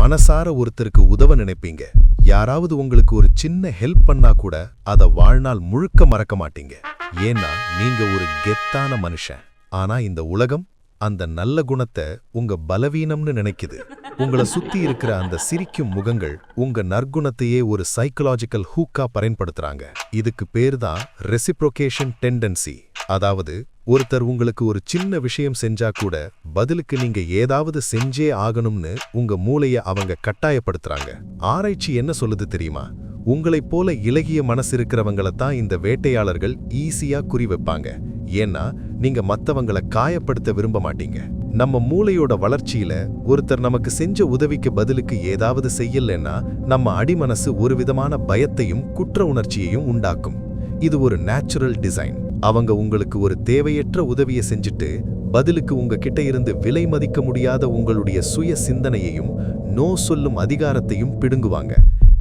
மனசார ஒருத்தருக்கு உதவ நினைப்பீங்க. யாராவது உங்களுக்கு ஒரு சின்ன ஹெல்ப் பண்ணா கூட அத வாழ்நாள் முழுக்க மறக்க மாட்டீங்க. ஏன்னா நீங்க ஒரு கெத்தான மனுஷன். ஆனா இந்த உலகம் அந்த நல்ல குணத்தை உங்க பலவீனம்னு நினைக்குது. உங்கள சுத்தி இருக்கிற அந்த சிரிக்கும் முகங்கள் உங்க நற்குணத்தையே ஒரு சைக்கலாஜிக்கல் ஹூக்கா பயன்படுத்துறாங்க. இதுக்கு பேர் தான் ரெசிப்ரோகேஷன் டெண்டன்சி அதாவது ஒருத்தர் உங்களுக்கு ஒரு சின்ன விஷயம் செஞ்சா கூட பதிலுக்கு நீங்க ஏதாவது செஞ்சே ஆகணும்னு உங்க மூளைய அவங்க கட்டாயப்படுத்துறாங்க. ஆராய்ச்சி என்ன சொல்லுது தெரியுமா? உங்களைப் போல இலகிய மனசு இருக்கிறவங்கள தான் இந்த வேட்டையாளர்கள் ஈஸியா குறிவைப்பாங்க ஏன்னா நீங்க மத்தவங்கள காயப்படுத்த விரும்ப மாட்டீங்க. நம்ம மூளையோட வளர்ச்சியில ஒருத்தர் நமக்கு செஞ்ச உதவிக்கு பதிலுக்கு ஏதாவது செய்யலன்னா நம்ம அடிமனசு ஒரு விதமான பயத்தையும் குற்ற உணர்ச்சியையும் உண்டாக்கும். இது ஒரு நேச்சுரல் டிசைன். அவங்க உங்களுக்கு ஒரு தேவையற்ற உதவியை செஞ்சுட்டு பதிலுக்கு உங்ககிட்ட இருந்து விலை மதிக்க முடியாத உங்களுடைய சுய சிந்தனையையும் நோ சொல்லும் அதிகாரத்தையும் பிடுங்குவாங்க.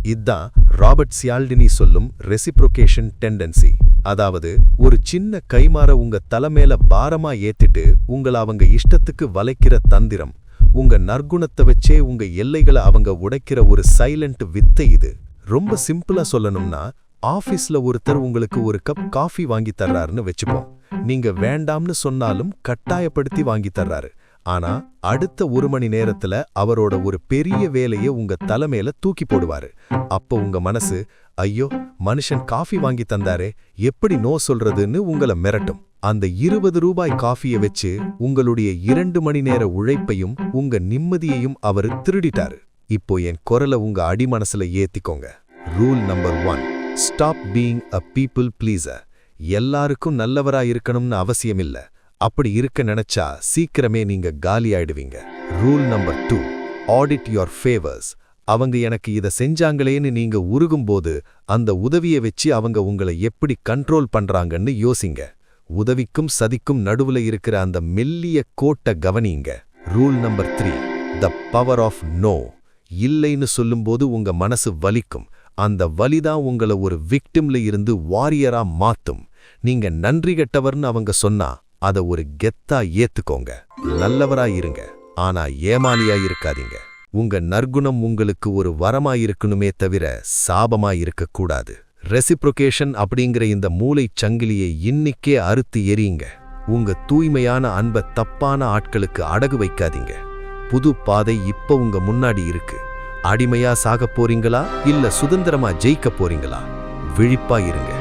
இதான் ராபர்ட் சியால்டினி சொல்லும் ரெசிப்ரோகேஷன் டெண்டன்சி அதாவது ஒரு சின்ன கைமாற உங்க தலைமையில பாரமா ஏத்திட்டு உங்கள அவங்க இஷ்டத்துக்கு வளைக்கிற தந்திரம் உங்க நற்குணத்தை வச்சே உங்க எல்லைகளை அவங்க உடைக்கிற ஒரு சைலண்ட் வித்தை இது. ரொம்ப சிம்பிளா சொல்லணும்னா ஆபீஸ்ல ஒருத்தர் உங்களுக்கு ஒரு கப் காஃபி வாங்கி தர்றாருன்னு வச்சுப்போம். நீங்க வேண்டாம்னு சொன்னாலும் கட்டாயப்படுத்தி வாங்கி தர்றாரு. ஆனா அடுத்த ஒரு மணி நேரத்துல அவரோட ஒரு பெரிய வேலையை உங்க தலைமையில தூக்கி போடுவாரு. அப்ப உங்க மனசு ஐயோ மனுஷன் காஃபி வாங்கி தந்தாரே எப்படி நோ சொல்றதுன்னு உங்கள மிரட்டும். அந்த இருபது ரூபாய் காஃபியை வச்சு உங்களுடைய இரண்டு மணி நேர உழைப்பையும் உங்க நிம்மதியையும் அவர் திருடிட்டாரு. இப்போ என் குரலை உங்க அடிமனசுல ஏத்திக்கோங்க. Rule number one. Stop being a people pleaser எல்லாருக்கும் நல்லவரா இருக்கணும்னு அவசியம் இல்லை அப்படி இருக்க நினைச்சா சீக்கிரமே நீங்க காலி ஆயிடுவீங்க. Rule number two audit your favours அவங்க எனக்கு இத செஞ்சாங்களேன்னு நீங்க உருகும்போது அந்த உதவியை வச்சு அவங்க உங்களை எப்படி கண்ட்ரோல் பண்றாங்கன்னு யோசிங்க. உதவிக்கும் சதிக்கும் நடுவுல இருக்கிற அந்த மெல்லிய கோட்டை கவனிங்க. Rule number three the power of no இல்லைன்னு சொல்லும்போது உங்க மனசு வலிக்கும். அந்த வலிதான் உங்களை ஒரு விக்டிம்ல இருந்து வாரியரா மாத்தும். நீங்க நன்றி கெட்டவர்னு அவங்க சொன்னா அத ஒரு கெத்தா ஏத்துக்கோங்க. நல்லவரா இருங்க. ஆனா ஏமாலியா இருக்காதீங்க. உங்க நற்குணம் உங்களுக்கு ஒரு வரமா இருக்கணுமே தவிர சாபமா இருக்கக்கூடாது ரெசிப்ரொகேஷன் அப்படிங்கிற இந்த மூளை சங்கிலியை இன்னிக்கே அறுத்து எரியுங்க உங்க தூய்மையான அன்பை தப்பான ஆட்களுக்கு அடகு வைக்காதீங்க. புது பாதை இப்ப உங்க முன்னாடி இருக்கு. அடிமையா சாக போறீங்களா? இல்ல சுதந்திரமா ஜெயிக்க போறீங்களா? விழிப்பா இருங்க.